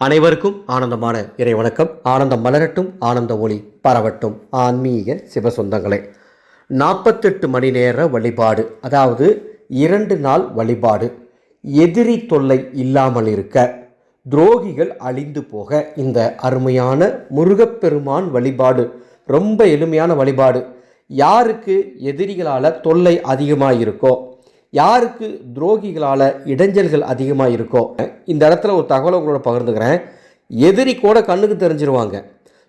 அனைவருக்கும் ஆனந்தமான இறை வணக்கம் ஆனந்தம் மலரட்டும் ஆனந்த ஒளி பரவட்டும். ஆன்மீக சிவசொந்தங்களே நாற்பத்தெட்டு மணி நேர வழிபாடு அதாவது இரண்டு நாள் வழிபாடு எதிரி தொல்லை இல்லாமல் இருக்க துரோகிகள் அழிந்து போக இந்த அருமையான முருகப்பெருமான் வழிபாடு ரொம்ப எளிமையான வழிபாடு. யாருக்கு எதிரிகளால் தொல்லை அதிகமாக இருக்கோ யாருக்கு துரோகிகளால் இடைஞ்சல்கள் அதிகமாக இருக்கோ இந்த இடத்துல ஒரு தகவலை உங்களோட பகிர்ந்துக்கிறேன். எதிரி கூட கண்ணுக்கு தெரிஞ்சிருவாங்க.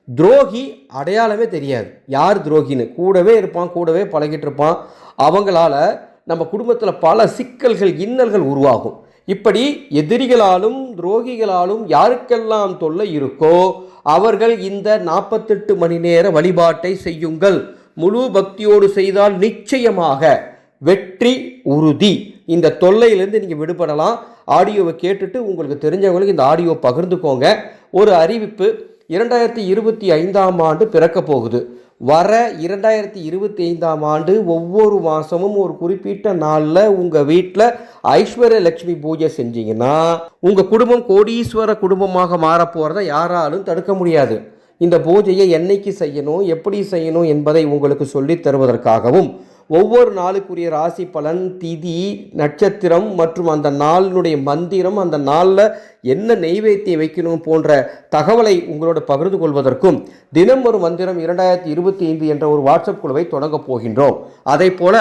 துரோகி அடையாளமே தெரியாது. யார் துரோகின்னு? கூடவே இருப்பான் கூடவே பழகிட்டு இருப்பான். அவங்களால நம்ம குடும்பத்தில் பல சிக்கல்கள் இன்னல்கள் உருவாகும். இப்படி எதிரிகளாலும் துரோகிகளாலும் யாருக்கெல்லாம் தொல்லை இருக்கோ அவர்கள் இந்த நாற்பத்தெட்டு மணி நேர வழிபாட்டை செய்யுங்கள். முழு பக்தியோடு செய்தால் நிச்சயமாக வெற்றி உறுதி. இந்த தொல்லையிலேருந்து நீங்கள் விடுபடலாம். ஆடியோவை கேட்டுட்டு உங்களுக்கு தெரிஞ்சவங்களுக்கு இந்த ஆடியோ பகிர்ந்துக்கோங்க. ஒரு அறிவிப்பு இரண்டாயிரத்தி இருபத்தி ஐந்தாம் ஆண்டு பிறக்க போகுது. வர இரண்டாயிரத்தி இருபத்தி ஐந்தாம் ஆண்டு ஒவ்வொரு மாதமும் ஒரு குறிப்பிட்ட நாளில் உங்கள் வீட்டில் ஐஸ்வர்ய லட்சுமி பூஜை செஞ்சீங்கன்னா உங்கள் குடும்பம் கோடீஸ்வர குடும்பமாக மாறப்போகிறத யாராலும் தடுக்க முடியாது. இந்த பூஜையை என்னைக்கு செய்யணும் எப்படி செய்யணும் என்பதை உங்களுக்கு சொல்லித் தருவதற்காகவும் ஒவ்வொரு நாளுக்குரிய ராசி பலன் திதி நட்சத்திரம் மற்றும் அந்த நாளினுடைய மந்திரம் அந்த நாளில் என்ன நெய்வேத்தியம் வைக்கணும் போன்ற தகவலை உங்களோட பகிர்ந்து கொள்வதற்கும் தினம் ஒரு மந்திரம் இரண்டாயிரத்தி இருபத்தி ஐந்து என்ற ஒரு வாட்ஸ்அப் குழுவை தொடங்கப் போகின்றோம். அதே போல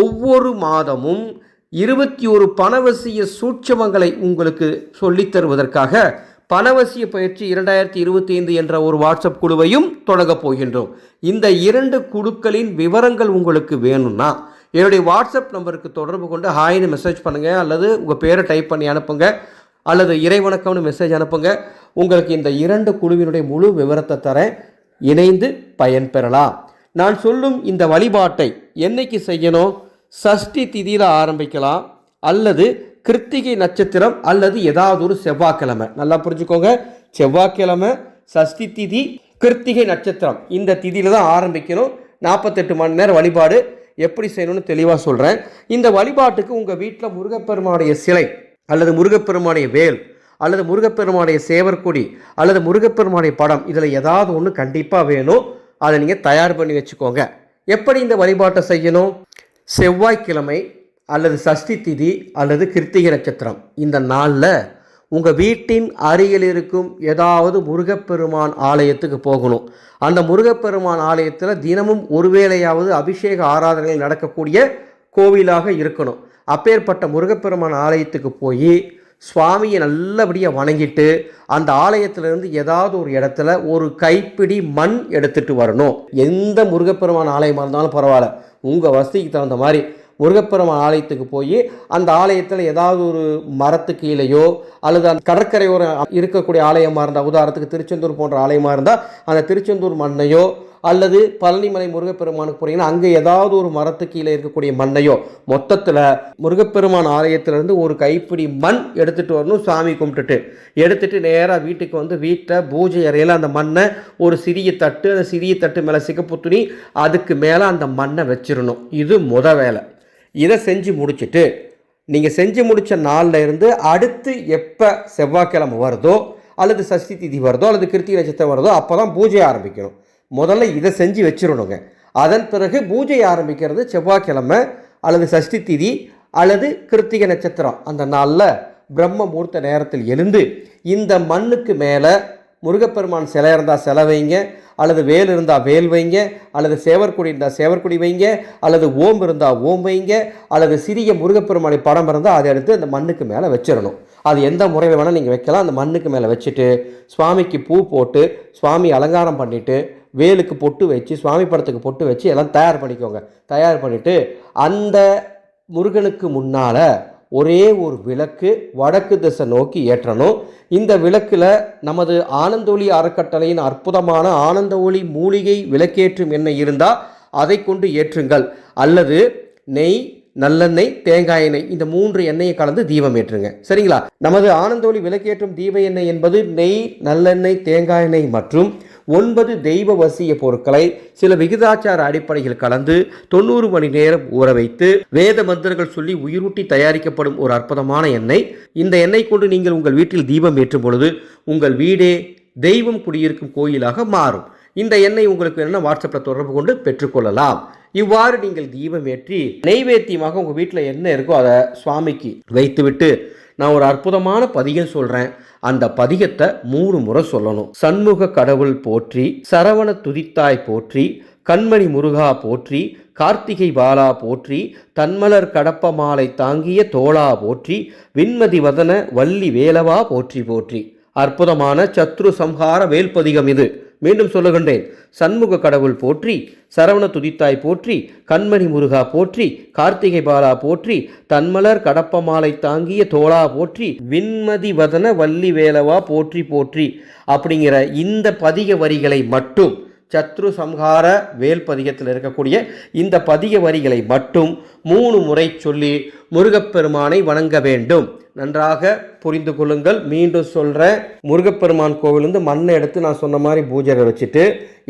ஒவ்வொரு மாதமும் இருபத்தி ஒரு பணவசிய சூட்சமங்களை உங்களுக்கு சொல்லித் தருவதற்காக பணவசிய பயிற்சி இரண்டாயிரத்தி இருபத்தி ஐந்து என்ற ஒரு வாட்ஸ்அப் குழுவையும் தொடங்கப் போகின்றோம். இந்த இரண்டு குழுக்களின் விவரங்கள் உங்களுக்கு வேணும்னா என்னுடைய வாட்ஸ்அப் நம்பருக்கு தொடர்பு கொண்டு ஹாய்னு மெசேஜ் பண்ணுங்கள் அல்லது உங்கள் பேரை டைப் பண்ணி அனுப்புங்க அல்லது இறைவணக்கம்னு மெசேஜ் அனுப்புங்க. உங்களுக்கு இந்த இரண்டு குழுவினுடைய முழு விவரத்தை தர இணைந்து பயன்பெறலாம். நான் சொல்லும் இந்த வழிபாட்டை என்னைக்கு செய்யணும்? சஷ்டி திதியில் ஆரம்பிக்கலாம் அல்லது கிருத்திகை நட்சத்திரம் அல்லது ஏதாவது ஒரு செவ்வாய்க்கிழமை. நல்லா புரிஞ்சுக்கோங்க. செவ்வாய்க்கிழமை சஷ்டி திதி கிருத்திகை நட்சத்திரம். இந்த திதியில் தான் ஆரம்பிக்கணும். நாற்பத்தெட்டு மணி நேரம் வழிபாடு எப்படி செய்யணும்னு தெளிவாக சொல்கிறேன் இந்த வழிபாட்டுக்கு உங்கள் வீட்டில் முருகப்பெருமானுடைய சிலை அல்லது முருகப்பெருமானுடைய வேல் அல்லது முருகப்பெருமானுடைய சேவர்கொடி அல்லது முருகப்பெருமானுடைய படம் இதில் ஏதாவது ஒன்று கண்டிப்பாக வேணும். அதை நீங்கள் தயார் பண்ணி வச்சுக்கோங்க. எப்படி இந்த வழிபாட்டை செய்யணும்? செவ்வாய்க்கிழமை அல்லது சஷ்டி திதி அல்லது கிருத்திகை நட்சத்திரம். இந்த நாளில் உங்கள் வீட்டின் அருகில் இருக்கும் ஏதாவது முருகப்பெருமான் ஆலயத்துக்கு போகணும். அந்த முருகப்பெருமான் ஆலயத்தில் தினமும் ஒருவேளையாவது அபிஷேக ஆராதனைகள் நடக்கக்கூடிய கோவிலாக இருக்கணும். அப்பேற்பட்ட முருகப்பெருமான் ஆலயத்துக்கு போய் சுவாமியை நல்லபடியாக வணங்கிட்டு அந்த ஆலயத்திலிருந்து ஏதாவது ஒரு இடத்துல ஒரு கைப்பிடி மண் எடுத்துட்டு வரணும். எந்த முருகப்பெருமான் ஆலயமாக இருந்தாலும் பரவாயில்ல. உங்கள் வசதிக்கு தகுந்த மாதிரி முருகப்பெருமான் ஆலயத்துக்கு போய் அந்த ஆலயத்தில் ஏதாவது ஒரு மரத்து கீழேயோ அல்லது அந்த கடற்கரையோரம் இருக்கக்கூடிய ஆலயமாக இருந்தால் உதாரணத்துக்கு திருச்செந்தூர் போன்ற ஆலயமாக இருந்தால் அந்த திருச்செந்தூர் மண்ணையோ அல்லது பழனிமலை முருகப்பெருமானுக்கு போகிறீங்கன்னா அங்கே ஏதாவது ஒரு மரத்து கீழே இருக்கக்கூடிய மண்ணையோ மொத்தத்தில் முருகப்பெருமான் ஆலயத்திலேருந்து ஒரு கைப்பிடி மண் எடுத்துகிட்டு வரணும் சாமி கும்பிட்டுட்டு. எடுத்துட்டு நேராக வீட்டுக்கு வந்து வீட்டில் பூஜை அறையில் அந்த மண்ணை ஒரு சிறிய தட்டு அந்த சிறிய தட்டு மேலே சிகப்பு துணி அதுக்கு மேலே அந்த மண்ணை வச்சிடணும் இது முத வேலை. இதை செஞ்சு முடிச்சுட்டு நீங்கள் செஞ்சு முடித்த நாளில் இருந்து அடுத்து எப்போ செவ்வாய்க்கிழமை வருதோ அல்லது சஷ்டி திதி வருதோ அல்லது கிருத்திகை நட்சத்திரம் வருதோ அப்போ தான் பூஜை ஆரம்பிக்கணும். முதல்ல இதை செஞ்சு வச்சிடணுங்க. அதன் பிறகு பூஜை ஆரம்பிக்கிறது செவ்வாய்க்கிழமை அல்லது சஷ்டி திதி அல்லது கிருத்திகை நட்சத்திரம். அந்த நாளில் பிரம்ம முகூர்த்த நேரத்தில் எழுந்து இந்த மண்ணுக்கு மேலே முருகப்பெருமான் சிலை இருந்தால் சிலை வைங்க அல்லது வேல் இருந்தால் வேல் வைங்க அல்லது சேவற்குடி இருந்தால் சேவற்குடி வைங்க அல்லது ஓம் இருந்தால் ஓம் வைங்க அல்லது சிறிய முருகப்பெருமானை படம் இருந்தால் அதை எடுத்து அந்த மண்ணுக்கு மேலே வச்சிடணும். அது எந்த முறையில் வேணால் நீங்கள் வைக்கலாம். அந்த மண்ணுக்கு மேலே வச்சுட்டு சுவாமிக்கு பூ போட்டு சுவாமி அலங்காரம் பண்ணிவிட்டு வேலுக்கு பொட்டு வச்சு சுவாமி படத்துக்கு பொட்டு வச்சு எல்லாம் தயார் பண்ணிக்கோங்க. தயார் பண்ணிவிட்டு அந்த முருகனுக்கு முன்னால் ஒரே ஒரு விளக்கு வடக்கு திசை நோக்கி ஏற்றணும். இந்த விளக்கில் நமது ஆனந்தொளி அறக்கட்டளையின் அற்புதமான ஆனந்த ஒளி மூலிகை விளக்கேற்றும் எண்ணெய் இருந்தால் அதை கொண்டு ஏற்றுங்கள். அல்லது நெய் நல்லெண்ணெய் தேங்காய் எண்ணெய் இந்த மூன்று எண்ணெயை கலந்து தீபம் ஏற்றுங்க. சரிங்களா? நமது ஆனந்தோலி விளக்கேற்றும் தீப எண்ணெய் என்பது நெய் நல்லெண்ணெய் தேங்காய் எண்ணெய் மற்றும் ஒன்பது தெய்வ வசிய பொருட்களை சில விகிதாச்சார அடிப்படையில் கலந்து தொண்ணூறு மணி நேரம் ஊற வைத்து வேத மந்திரங்கள் சொல்லி உயிரூட்டி தயாரிக்கப்படும் ஒரு அற்புதமான எண்ணெய். இந்த எண்ணெய் கொண்டு நீங்கள் உங்கள் வீட்டில் தீபம் ஏற்றும் பொழுது உங்கள் வீடே தெய்வம் குடியிருக்கும் கோயிலாக மாறும். இந்த எண்ணெய் உங்களுக்கு என்ன வாட்ஸ்அப்பில் தொடர்பு கொண்டு பெற்றுக்கொள்ளலாம் இவ்வாறு நீங்கள் தீபம் ஏற்றி நெய்வேத்தியமாக உங்கள் வீட்டில் என்ன இருக்கோ அதை சுவாமிக்கு வைத்துவிட்டு நான் ஒரு அற்புதமான பதியம் சொல்கிறேன் அந்த பதிகத்தை மூணு முறை சொல்லணும். சண்முக கடவுள் போற்றி சரவண துதித்தாய் போற்றி கண்மணி முருகா போற்றி கார்த்திகை பாலா போற்றி தன்மலர் கடப்ப மாலை தாங்கிய தோளா போற்றி விண்மதி வதன வள்ளி வேலவா போற்றி போற்றி. அற்புதமான சத்ரு சம்ஹார வேல்பதிகம் இது. மீண்டும் சொல்லுகின்றேன். சண்முக கடவுள் போற்றி சரவண துதித்தாய் போற்றி கண்மணி முருகா போற்றி கார்த்திகை பாலா போற்றி தன்மலர் கடப்ப மாலை தாங்கிய தோளா போற்றி விண்மதி வதன வள்ளி வேலவா போற்றி போற்றி. அப்படிங்கிற இந்த பதிக வரிகளை மட்டும் சத்ரு சம்ஹார வேல் பதிகத்தில் இருக்கக்கூடிய இந்த பதிக வரிகளை மட்டும் மூணு முறை சொல்லி முருகப்பெருமானை வணங்க வேண்டும். நன்றாக புரிந்து கொள்ளுங்கள். மீண்டும் சொல்கிறேன் முருகப்பெருமான் கோவிலேருந்து மண்ணை எடுத்து நான் சொன்ன மாதிரி பூஜையை வச்சுட்டு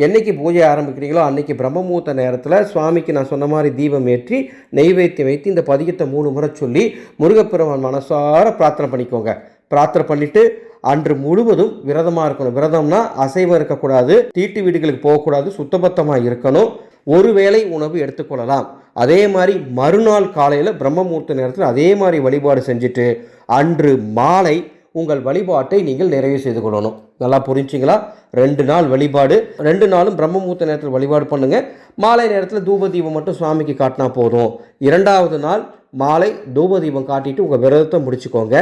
என்னைக்கு பூஜை ஆரம்பிக்கிறீங்களோ அன்றைக்கி பிரம்மமூர்த்த நேரத்தில் சுவாமிக்கு நான் சொன்ன மாதிரி தீபம் ஏற்றி நெய்வேத்தியம் வைத்து இந்த பதிகத்தை மூணு முறை சொல்லி முருகப்பெருமான் மனசார பிரார்த்தனை பண்ணிக்கோங்க. பிரார்த்தனை பண்ணிவிட்டு அன்று முழுவதும் விரதமாக இருக்கணும். விரதம்னா அசைவம் இருக்கக்கூடாது தீட்டு வீடுகளுக்கு போகக்கூடாது சுத்தபத்தமாக இருக்கணும். ஒருவேளை உணவு எடுத்துக்கொள்ளலாம். அதே மாதிரி மறுநாள் காலையில் பிரம்மமூர்த்த நேரத்தில் அதே மாதிரி வழிபாடு செஞ்சுட்டு அன்று மாலை உங்கள் வழிபாட்டை நீங்கள் நிறைவு செய்து கொள்ளணும். நல்லா புரிஞ்சிங்களா? ரெண்டு நாள் வழிபாடு. ரெண்டு நாளும் பிரம்மமூர்த்த நேரத்தில் வழிபாடு பண்ணுங்கள் மாலை நேரத்தில் தூப தீபம் மட்டும் சுவாமிக்கு காட்டினா போதும். இரண்டாவது நாள் மாலை தூப தீபம் காட்டிட்டு உங்கள் விரதத்தை முடிச்சுக்கோங்க.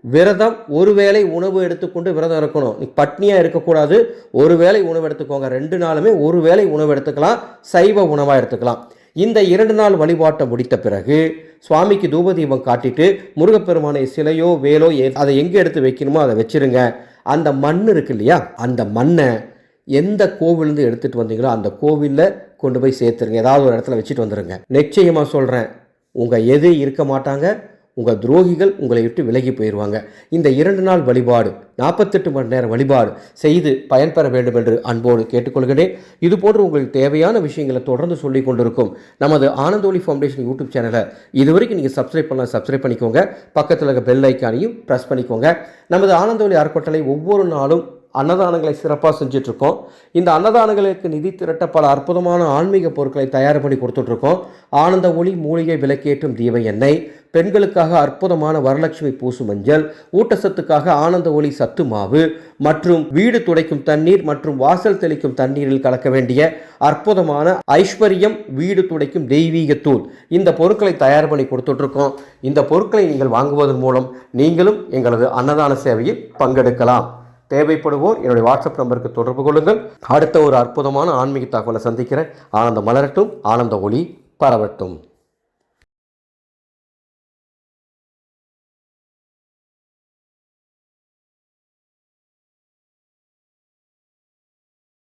விரதம் ஒருவேளை உணவு எடுத்துக்கொண்டு விரதம் இருக்கணும். நீ பட்னியாக இருக்கக்கூடாது. ஒரு வேளை உணவு எடுத்துக்கோங்க. ரெண்டு நாளுமே ஒரு வேளை உணவு எடுத்துக்கலாம். சைவ உணவாக எடுத்துக்கலாம். இந்த இரண்டு நாள் வழிபாட்டை முடித்த பிறகு சுவாமிக்கு தூபதீபம் காட்டிட்டு முருகப்பெருமானை சிலையோ வேலோ எ- அதை எங்கே எடுத்து வைக்கணுமோ அதை வச்சிருங்க. அந்த மண் இருக்கு இல்லையா? அந்த மண்ணை எந்த கோவிலேருந்து எடுத்துகிட்டு வந்தீங்களோ அந்த கோவிலில் கொண்டு போய் சேர்த்துருங்க. ஏதாவது ஒரு இடத்துல வச்சுட்டு வந்துடுங்க நிச்சயமாக சொல்கிறேன் உங்கள் எது இருக்க மாட்டாங்க. உங்கள் துரோகிகள் உங்களை விட்டு விலகி போயிடுவாங்க இந்த இரண்டு நாள் வழிபாடு நாற்பத்தெட்டு மணி நேரம் வழிபாடு செய்து பயன்பெற வேண்டும் என்று அன்போடு கேட்டுக்கொள்கிறேன். இது போன்று உங்களுக்கு தேவையான விஷயங்களை தொடர்ந்து சொல்லிக் கொண்டிருக்கும் நமது ஆனந்தோலி ஃபவுண்டேஷன் யூடியூப் சேனலை இதுவரைக்கும் நீங்கள் சப்ஸ்கிரைப் பண்ணலாம் சப்ஸ்கிரைப் பண்ணிக்கோங்க. பக்கத்தில் இருக்க பெல் ஐக்கானையும் ப்ரெஸ் பண்ணிக்கோங்க. நமது ஆனந்தோலி அறக்கட்டளை ஒவ்வொரு நாளும் அன்னதானங்களை சிறப்பாக செஞ்சிட்ருக்கோம். இந்த அன்னதானங்களுக்கு நிதி திரட்ட பல அற்புதமான ஆன்மீக பொருட்களை தயார் பண்ணி கொடுத்துட்ருக்கோம். ஆனந்த ஒளி மூலிகை விளக்கேற்றும் தீப எண்ணெய் பெண்களுக்காக அற்புதமான வரலட்சுமி பூசு மஞ்சள் ஊட்டச்சத்துக்காக ஆனந்த ஒளி சத்து மாவு மற்றும் வீடு துடைக்கும் தண்ணீர் மற்றும் வாசல் தெளிக்கும் தண்ணீரில் கலக்க வேண்டிய அற்புதமான ஐஸ்வர்யம் வீடு துடைக்கும் தெய்வீக தூள் இந்த பொருட்களை தயார் பண்ணி கொடுத்துட்ருக்கோம். இந்த பொருட்களை நீங்கள் வாங்குவதன் மூலம் நீங்களும் எங்களது அன்னதான சேவையில் பங்கெடுக்கலாம். தேவைப்படுவோர் என்னுடைய வாட்ஸ்அப் நம்பருக்கு தொடர்பு கொள்ளுங்கள். அடுத்த ஒரு அற்புதமான ஆன்மீக தகவலை சந்திக்கிறேன். ஆனந்த மலரட்டும் ஆனந்த ஒளி பரவட்டும்.